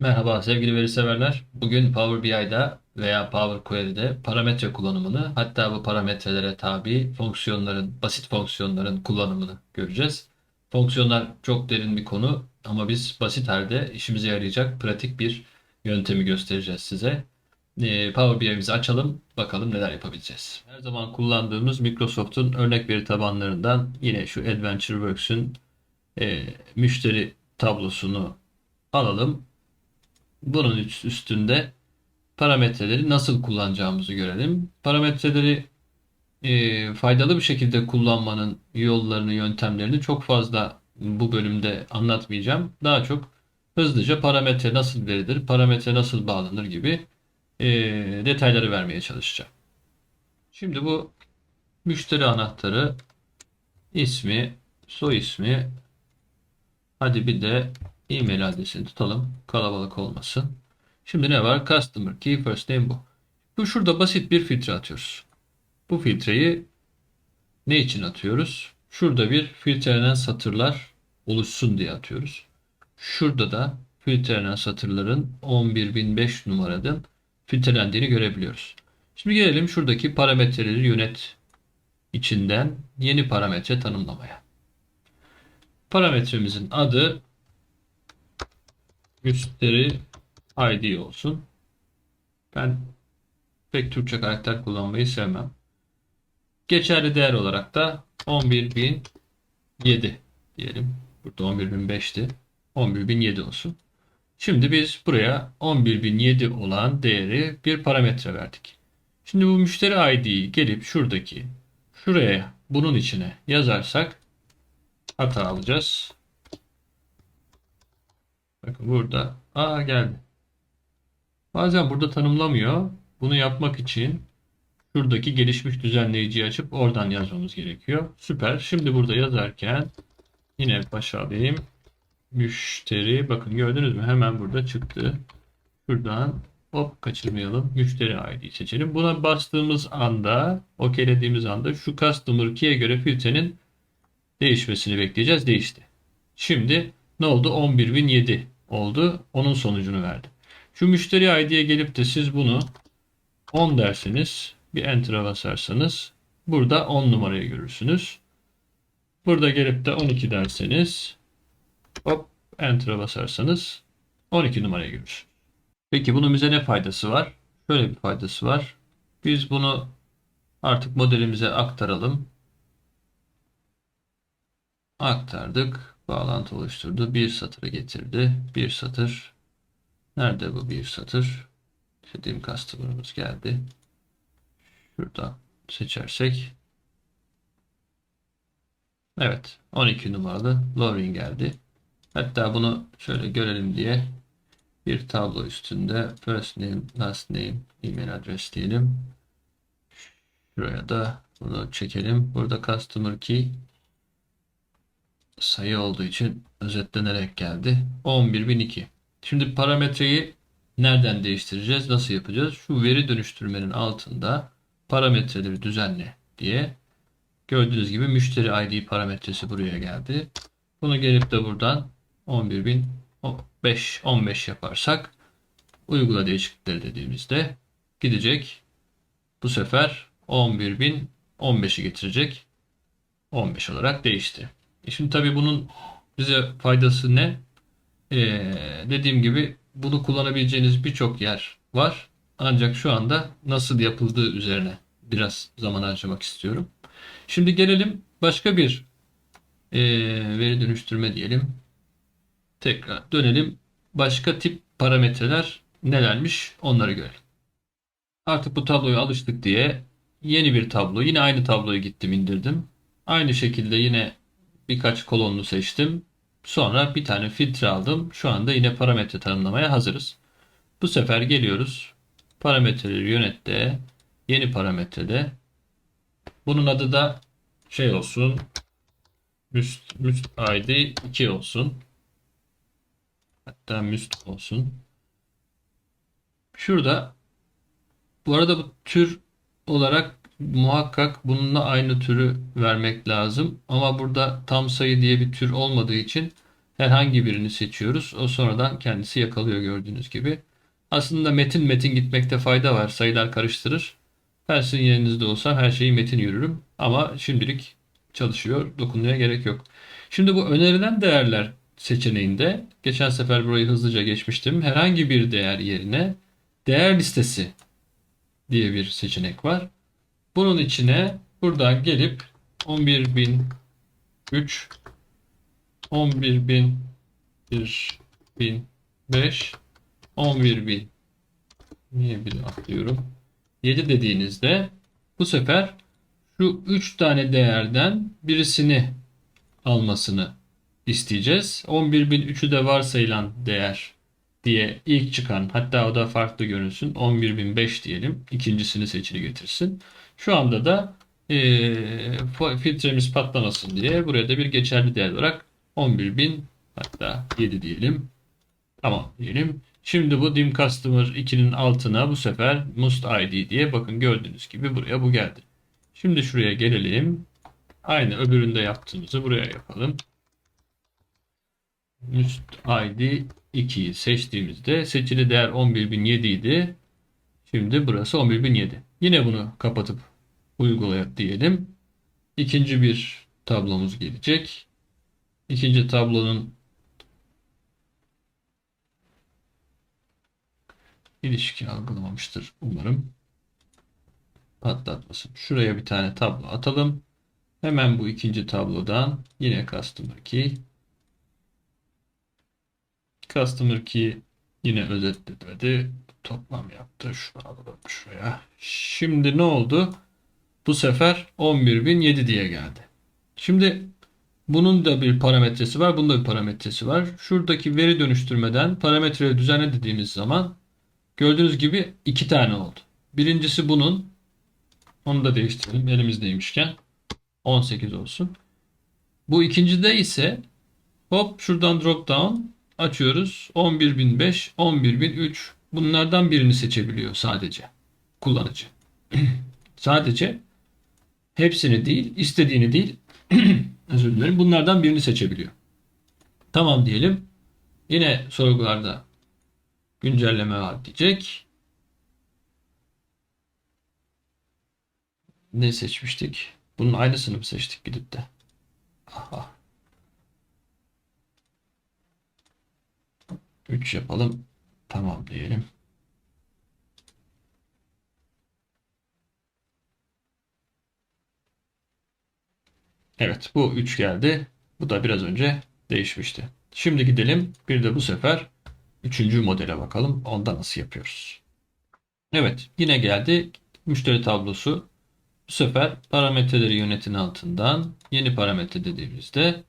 Merhaba sevgili veri severler. Bugün Power BI'da veya Power Query'de parametre kullanımını hatta bu parametrelere tabi fonksiyonların, basit fonksiyonların kullanımını göreceğiz. Fonksiyonlar çok derin bir konu ama biz basit halde işimize yarayacak pratik bir yöntemi göstereceğiz size. Ee, Power BI'mizi açalım bakalım neler yapabileceğiz. Her zaman kullandığımız Microsoft'un örnek veri tabanlarından yine şu AdventureWorks'ün e, müşteri tablosunu alalım. Bunun üstünde parametreleri nasıl kullanacağımızı görelim. Parametreleri e, faydalı bir şekilde kullanmanın yollarını, yöntemlerini çok fazla bu bölümde anlatmayacağım. Daha çok hızlıca parametre nasıl verilir, parametre nasıl bağlanır gibi e, detayları vermeye çalışacağım. Şimdi bu müşteri anahtarı ismi, soy ismi, hadi bir de e-mail adresini tutalım. Kalabalık olmasın. Şimdi ne var? Customer key first name bu. Bu şurada basit bir filtre atıyoruz. Bu filtreyi ne için atıyoruz? Şurada bir filtrelenen satırlar oluşsun diye atıyoruz. Şurada da filtrelenen satırların 11005 numaradan filtrelendiğini görebiliyoruz. Şimdi gelelim şuradaki parametreleri yönet içinden yeni parametre tanımlamaya. Parametremizin adı müşteri ID olsun. Ben pek Türkçe karakter kullanmayı sevmem. Geçerli değer olarak da 11.007 diyelim. Burada 11.005'ti. 11.007 olsun. Şimdi biz buraya 11.007 olan değeri bir parametre verdik. Şimdi bu müşteri ID'yi gelip şuradaki şuraya bunun içine yazarsak hata alacağız. Bakın burada. Aa geldi. Bazen burada tanımlamıyor. Bunu yapmak için şuradaki gelişmiş düzenleyiciyi açıp oradan yazmamız gerekiyor. Süper. Şimdi burada yazarken yine başa alayım. Müşteri. Bakın gördünüz mü? Hemen burada çıktı. Şuradan hop kaçırmayalım. Müşteri ID seçelim. Buna bastığımız anda, okeylediğimiz anda şu customer key'e göre filtrenin değişmesini bekleyeceğiz. Değişti. Şimdi ne oldu? 11.007 oldu. Onun sonucunu verdi. Şu müşteri ID'ye gelip de siz bunu 10 derseniz bir enter'a basarsanız burada 10 numarayı görürsünüz. Burada gelip de 12 derseniz hop enter'a basarsanız 12 numarayı görürsünüz. Peki bunun bize ne faydası var? Şöyle bir faydası var. Biz bunu artık modelimize aktaralım. Aktardık. Bağlantı oluşturdu. Bir satıra getirdi. Bir satır Nerede bu bir satır? İstediğim customer'ımız geldi. Şurada seçersek. Evet. 12 numaralı Lauren geldi. Hatta bunu şöyle görelim diye bir tablo üstünde first name, last name, email adres diyelim. Şuraya da bunu çekelim. Burada customer key sayı olduğu için özetlenerek geldi. 11.002. Şimdi parametreyi nereden değiştireceğiz? Nasıl yapacağız? Şu veri dönüştürmenin altında parametreleri düzenle diye gördüğünüz gibi müşteri ID parametresi buraya geldi. Bunu gelip de buradan 11.005 15 yaparsak uygula değişiklikleri dediğimizde gidecek. Bu sefer 11.015'i getirecek. 15 olarak değişti. E şimdi tabii bunun bize faydası ne? Ee, dediğim gibi bunu kullanabileceğiniz birçok yer var. Ancak şu anda nasıl yapıldığı üzerine biraz zaman harcamak istiyorum. Şimdi gelelim başka bir e, veri dönüştürme diyelim. Tekrar dönelim. Başka tip parametreler nelermiş onları görelim. Artık bu tabloya alıştık diye yeni bir tablo. Yine aynı tabloyu gittim indirdim. Aynı şekilde yine birkaç kolonlu seçtim. Sonra bir tane filtre aldım. Şu anda yine parametre tanımlamaya hazırız. Bu sefer geliyoruz. Parametreleri yönette. Yeni parametrede. Bunun adı da şey olsun. Müst, müst ID 2 olsun. Hatta müst olsun. Şurada bu arada bu tür olarak muhakkak bununla aynı türü vermek lazım. Ama burada tam sayı diye bir tür olmadığı için herhangi birini seçiyoruz. O sonradan kendisi yakalıyor gördüğünüz gibi. Aslında metin metin gitmekte fayda var. Sayılar karıştırır. Ben sizin yerinizde olsam her şeyi metin yürürüm. Ama şimdilik çalışıyor. Dokunmaya gerek yok. Şimdi bu önerilen değerler seçeneğinde geçen sefer burayı hızlıca geçmiştim. Herhangi bir değer yerine değer listesi diye bir seçenek var. Bunun içine buradan gelip 11.003 11.000 1005 11.000 niye bir atlıyorum 7 dediğinizde bu sefer şu 3 tane değerden birisini almasını isteyeceğiz. 11.003'ü de varsayılan değer diye ilk çıkan hatta o da farklı görünsün 11.005 diyelim ikincisini seçili getirsin. Şu anda da e, filtremiz patlamasın diye buraya da bir geçerli değer olarak 11.000 hatta 7 diyelim. Tamam diyelim. Şimdi bu dim customer 2'nin altına bu sefer must id diye bakın gördüğünüz gibi buraya bu geldi. Şimdi şuraya gelelim. Aynı öbüründe yaptığımızı buraya yapalım. Must id 2'yi seçtiğimizde seçili değer 11.007 idi. Şimdi burası 11.007. Yine bunu kapatıp uygulayıp diyelim. İkinci bir tablomuz gelecek. İkinci tablonun ilişki algılamamıştır umarım. Patlatmasın. Şuraya bir tane tablo atalım. Hemen bu ikinci tablodan yine customer key. Customer key yine özetlemedi. Toplam yaptı. Şunu alalım şuraya. Şimdi ne oldu? Bu sefer 11.007 diye geldi. Şimdi bunun da bir parametresi var. Bunun da bir parametresi var. Şuradaki veri dönüştürmeden parametreyi düzenle dediğimiz zaman gördüğünüz gibi iki tane oldu. Birincisi bunun. Onu da değiştirelim elimizdeymişken. 18 olsun. Bu ikincide ise hop şuradan drop down açıyoruz. 11.005, 11.003 bunlardan birini seçebiliyor sadece kullanıcı. sadece hepsini değil, istediğini değil, özür dilerim. Bunlardan birini seçebiliyor. Tamam diyelim. Yine sorgularda güncelleme var diyecek. Ne seçmiştik? Bunun aynısını mı seçtik gidip de? Aha. 3 yapalım. Tamam diyelim. Evet bu 3 geldi. Bu da biraz önce değişmişti. Şimdi gidelim bir de bu sefer 3. modele bakalım. Onda nasıl yapıyoruz? Evet yine geldi. Müşteri tablosu. Bu sefer parametreleri yönetin altından yeni parametre dediğimizde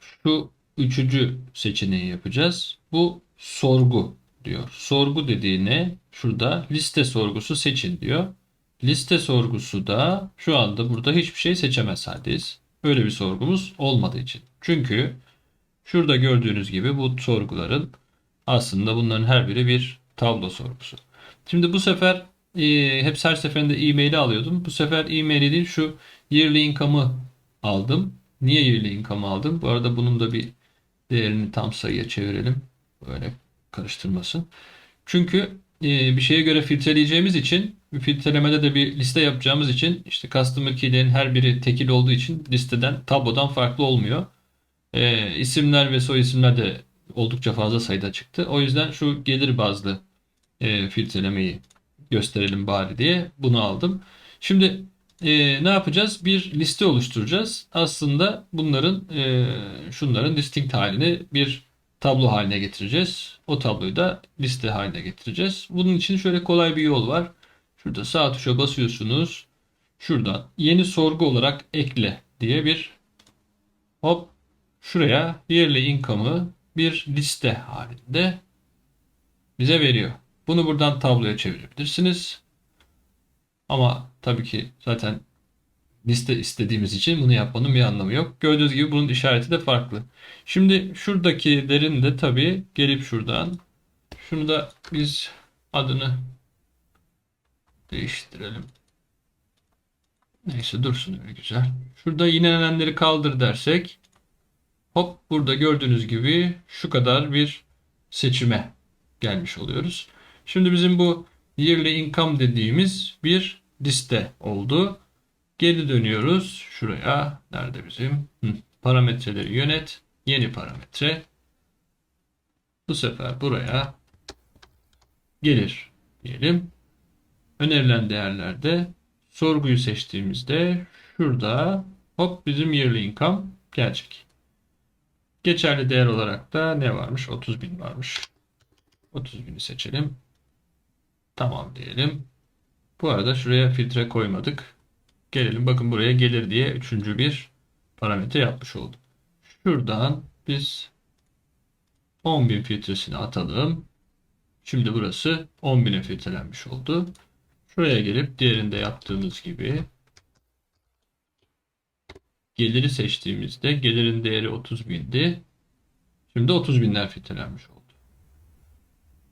şu üçüncü seçeneği yapacağız. Bu sorgu diyor. Sorgu dediğine şurada liste sorgusu seçin diyor. Liste sorgusu da şu anda burada hiçbir şey seçemez haldeyiz. Böyle bir sorgumuz olmadığı için. Çünkü şurada gördüğünüz gibi bu sorguların aslında bunların her biri bir tablo sorgusu. Şimdi bu sefer e, hep her seferinde e-mail'i alıyordum. Bu sefer e-mail'i değil şu yearly income'ı aldım. Niye yearly income aldım? Bu arada bunun da bir değerini tam sayıya çevirelim. Böyle karıştırmasın. Çünkü e, bir şeye göre filtreleyeceğimiz için filtrelemede de bir liste yapacağımız için işte customer key'lerin her biri tekil olduğu için listeden tablodan farklı olmuyor. E, isimler ve soy isimler de oldukça fazla sayıda çıktı. O yüzden şu gelir bazlı e, filtrelemeyi gösterelim bari diye bunu aldım. Şimdi e, ne yapacağız? Bir liste oluşturacağız. Aslında bunların e, şunların distinct halini bir tablo haline getireceğiz. O tabloyu da liste haline getireceğiz. Bunun için şöyle kolay bir yol var. Şurada sağ tuşa basıyorsunuz. Şuradan yeni sorgu olarak ekle diye bir hop şuraya yearly income'ı bir liste halinde bize veriyor. Bunu buradan tabloya çevirebilirsiniz. Ama tabii ki zaten liste istediğimiz için bunu yapmanın bir anlamı yok. Gördüğünüz gibi bunun işareti de farklı. Şimdi şuradakilerin de tabii gelip şuradan şunu da biz adını değiştirelim. Neyse dursun öyle güzel. Şurada yinelenenleri kaldır dersek Hop burada gördüğünüz gibi şu kadar bir seçime gelmiş oluyoruz. Şimdi bizim bu yearly income dediğimiz bir liste oldu. Geri dönüyoruz şuraya. Nerede bizim? Hı. Parametreleri yönet. Yeni parametre. Bu sefer buraya gelir diyelim. Önerilen değerlerde sorguyu seçtiğimizde şurada hop bizim yearly income gelecek. Geçerli değer olarak da ne varmış? 30 bin varmış. 30 bini seçelim. Tamam diyelim. Bu arada şuraya filtre koymadık. Gelelim bakın buraya gelir diye üçüncü bir parametre yapmış oldum. Şuradan biz 10.000 filtresini atalım. Şimdi burası 10.000'e filtrelenmiş oldu. Şuraya gelip diğerinde yaptığımız gibi geliri seçtiğimizde gelirin değeri 30.000'di. Şimdi 30.000'ler filtrelenmiş oldu.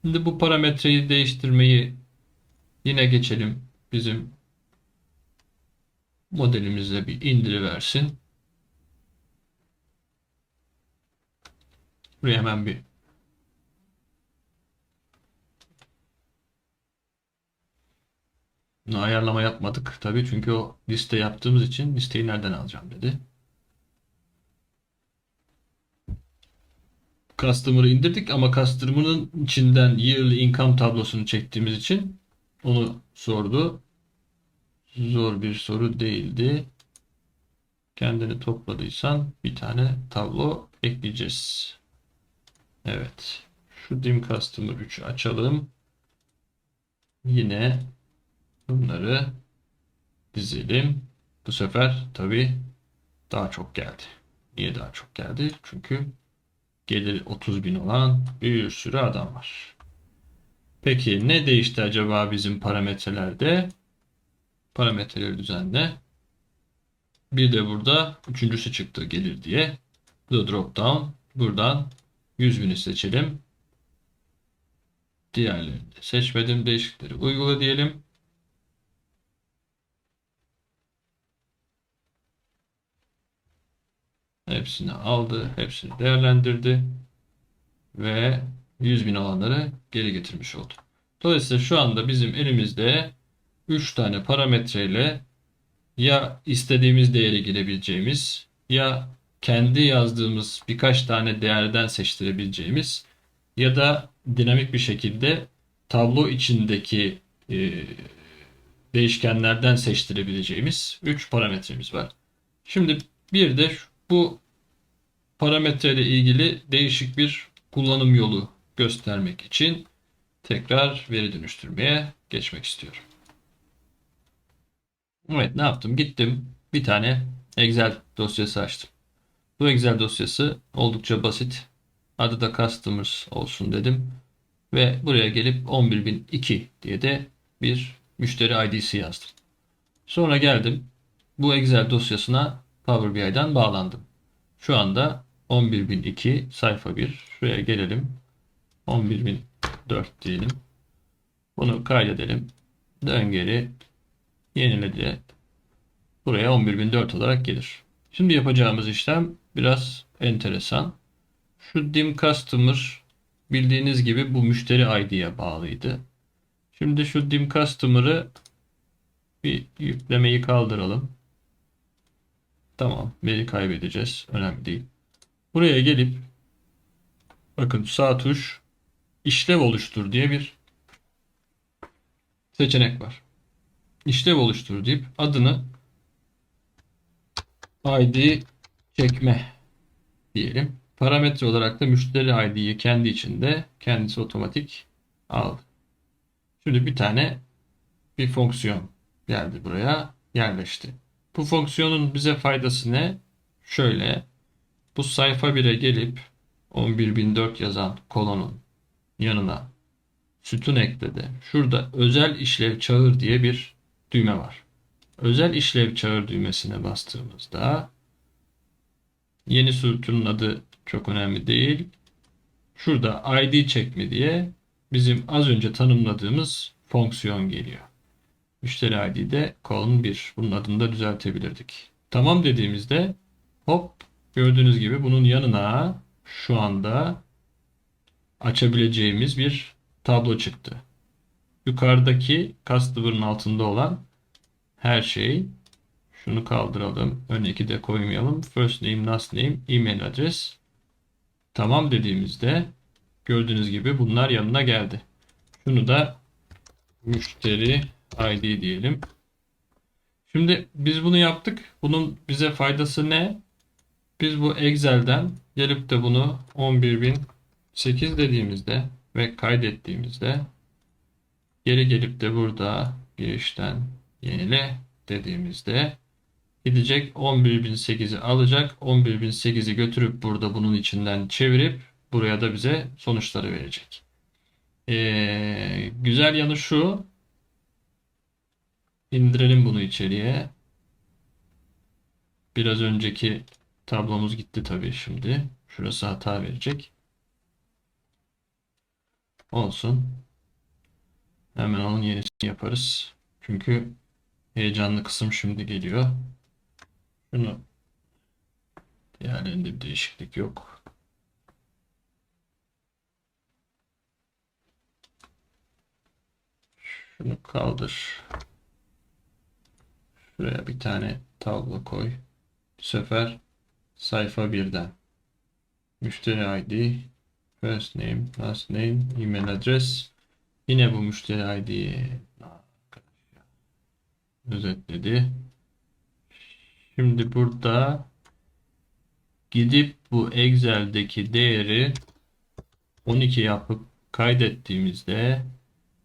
Şimdi bu parametreyi değiştirmeyi yine geçelim. Bizim modelimizde bir indiriversin. Buraya hemen bir Bunu ayarlama yapmadık tabii çünkü o liste yaptığımız için listeyi nereden alacağım dedi. Customer'ı indirdik ama Customer'ın içinden yearly income tablosunu çektiğimiz için onu sordu. Zor bir soru değildi. Kendini topladıysan bir tane tablo ekleyeceğiz. Evet. Şu dim customer 3'ü açalım. Yine bunları dizelim. Bu sefer tabi daha çok geldi. Niye daha çok geldi? Çünkü gelir 30 bin olan bir sürü adam var. Peki ne değişti acaba bizim parametrelerde? Parametreleri düzenle. Bir de burada üçüncüsü çıktı gelir diye. Da drop down. Buradan 100 bini seçelim. Diğerlerini de seçmedim. Değişiklikleri uygula diyelim. Hepsini aldı. Hepsini değerlendirdi. Ve 100 bin olanları geri getirmiş oldu. Dolayısıyla şu anda bizim elimizde 3 tane parametreyle ya istediğimiz değeri girebileceğimiz ya kendi yazdığımız birkaç tane değerden seçtirebileceğimiz ya da dinamik bir şekilde tablo içindeki e, değişkenlerden seçtirebileceğimiz 3 parametremiz var. Şimdi bir de bu parametreyle ilgili değişik bir kullanım yolu göstermek için tekrar veri dönüştürmeye geçmek istiyorum. Evet ne yaptım? Gittim bir tane Excel dosyası açtım. Bu Excel dosyası oldukça basit. Adı da Customers olsun dedim. Ve buraya gelip 11002 diye de bir müşteri ID'si yazdım. Sonra geldim. Bu Excel dosyasına Power BI'den bağlandım. Şu anda 11002 sayfa 1. Şuraya gelelim. 11004 diyelim. Bunu kaydedelim. Dön geri. Yeniledi. Buraya 11004 olarak gelir. Şimdi yapacağımız işlem biraz enteresan. Şu dim customer bildiğiniz gibi bu müşteri ID'ye bağlıydı. Şimdi şu dim customer'ı bir yüklemeyi kaldıralım. Tamam. Veri kaybedeceğiz. Önemli değil. Buraya gelip bakın sağ tuş işlev oluştur diye bir seçenek var. İşlev oluştur deyip adını ID çekme diyelim. Parametre olarak da müşteri ID'yi kendi içinde kendisi otomatik aldı. Şimdi bir tane bir fonksiyon geldi buraya yerleşti. Bu fonksiyonun bize faydası ne? Şöyle bu sayfa 1'e gelip 11004 yazan kolonun yanına sütun ekledi. Şurada özel işlev çağır diye bir düğme var. Özel işlev çağır düğmesine bastığımızda yeni sütunun adı çok önemli değil. Şurada ID çekme diye bizim az önce tanımladığımız fonksiyon geliyor. Müşteri ID'de colon 1. Bunun adını da düzeltebilirdik. Tamam dediğimizde hop Gördüğünüz gibi bunun yanına şu anda açabileceğimiz bir tablo çıktı. Yukarıdaki customer'ın altında olan her şey şunu kaldıralım. Ön eki de koymayalım. First name, last name, email adres. Tamam dediğimizde gördüğünüz gibi bunlar yanına geldi. Şunu da müşteri ID diyelim. Şimdi biz bunu yaptık. Bunun bize faydası ne? Biz bu Excel'den gelip de bunu 11.008 dediğimizde ve kaydettiğimizde geri gelip de burada girişten yenile dediğimizde gidecek 11.008'i alacak. 11.008'i götürüp burada bunun içinden çevirip buraya da bize sonuçları verecek. Ee, güzel yanı şu. İndirelim bunu içeriye. Biraz önceki tablomuz gitti tabii şimdi. Şurası hata verecek. Olsun. Hemen onun yenisini yaparız. Çünkü heyecanlı kısım şimdi geliyor. Şunu diğerlerinde bir değişiklik yok. Şunu kaldır. Şuraya bir tane tablo koy. Bu sefer sayfa birden. Müşteri ID, first name, last name, email adres. Yine bu müşteri ID'yi özetledi. Şimdi burada gidip bu Excel'deki değeri 12 yapıp kaydettiğimizde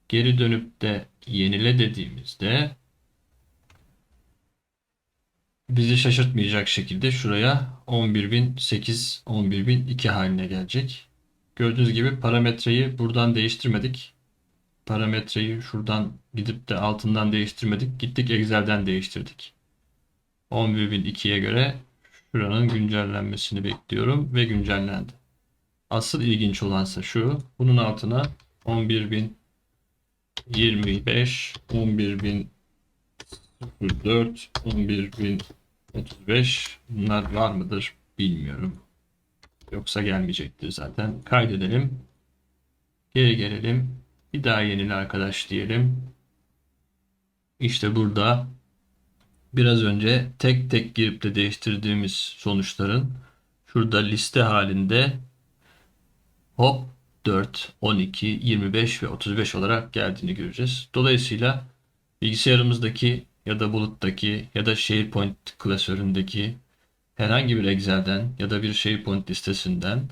geri dönüp de yenile dediğimizde bizi şaşırtmayacak şekilde şuraya 11.008, 11.002 haline gelecek. Gördüğünüz gibi parametreyi buradan değiştirmedik. Parametreyi şuradan gidip de altından değiştirmedik. Gittik Excel'den değiştirdik. 11.002'ye göre şuranın güncellenmesini bekliyorum ve güncellendi. Asıl ilginç olansa şu. Bunun altına 11.025, 11.004, 11.035 bunlar var mıdır bilmiyorum. Yoksa gelmeyecektir zaten. Kaydedelim. Geri gelelim. Bir daha yenile arkadaş diyelim. İşte burada biraz önce tek tek girip de değiştirdiğimiz sonuçların şurada liste halinde hop 4, 12, 25 ve 35 olarak geldiğini göreceğiz. Dolayısıyla bilgisayarımızdaki ya da buluttaki ya da SharePoint klasöründeki herhangi bir Excel'den ya da bir SharePoint listesinden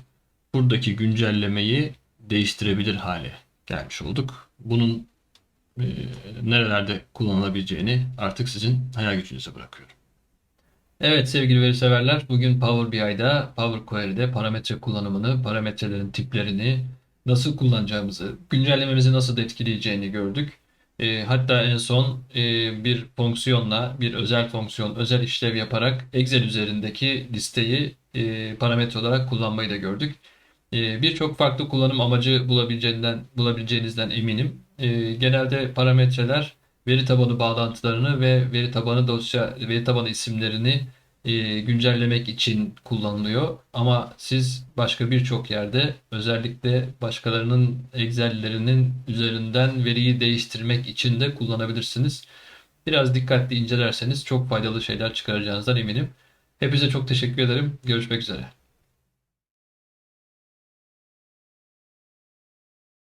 buradaki güncellemeyi değiştirebilir hale gelmiş olduk. Bunun e, nerelerde kullanılabileceğini artık sizin hayal gücünüze bırakıyorum. Evet sevgili veri severler, bugün Power BI'da, Power Query'de parametre kullanımını, parametrelerin tiplerini nasıl kullanacağımızı, güncellememizi nasıl etkileyeceğini gördük. E, hatta en son e, bir fonksiyonla, bir özel fonksiyon, özel işlev yaparak Excel üzerindeki listeyi e, parametre olarak kullanmayı da gördük. E, Birçok farklı kullanım amacı bulabileceğinden, bulabileceğinizden eminim. E, genelde parametreler veri tabanı bağlantılarını ve veri tabanı dosya, veri tabanı isimlerini e, güncellemek için kullanılıyor. Ama siz başka birçok yerde özellikle başkalarının Excel'lerinin üzerinden veriyi değiştirmek için de kullanabilirsiniz. Biraz dikkatli incelerseniz çok faydalı şeyler çıkaracağınızdan eminim. Hepinize çok teşekkür ederim. Görüşmek üzere.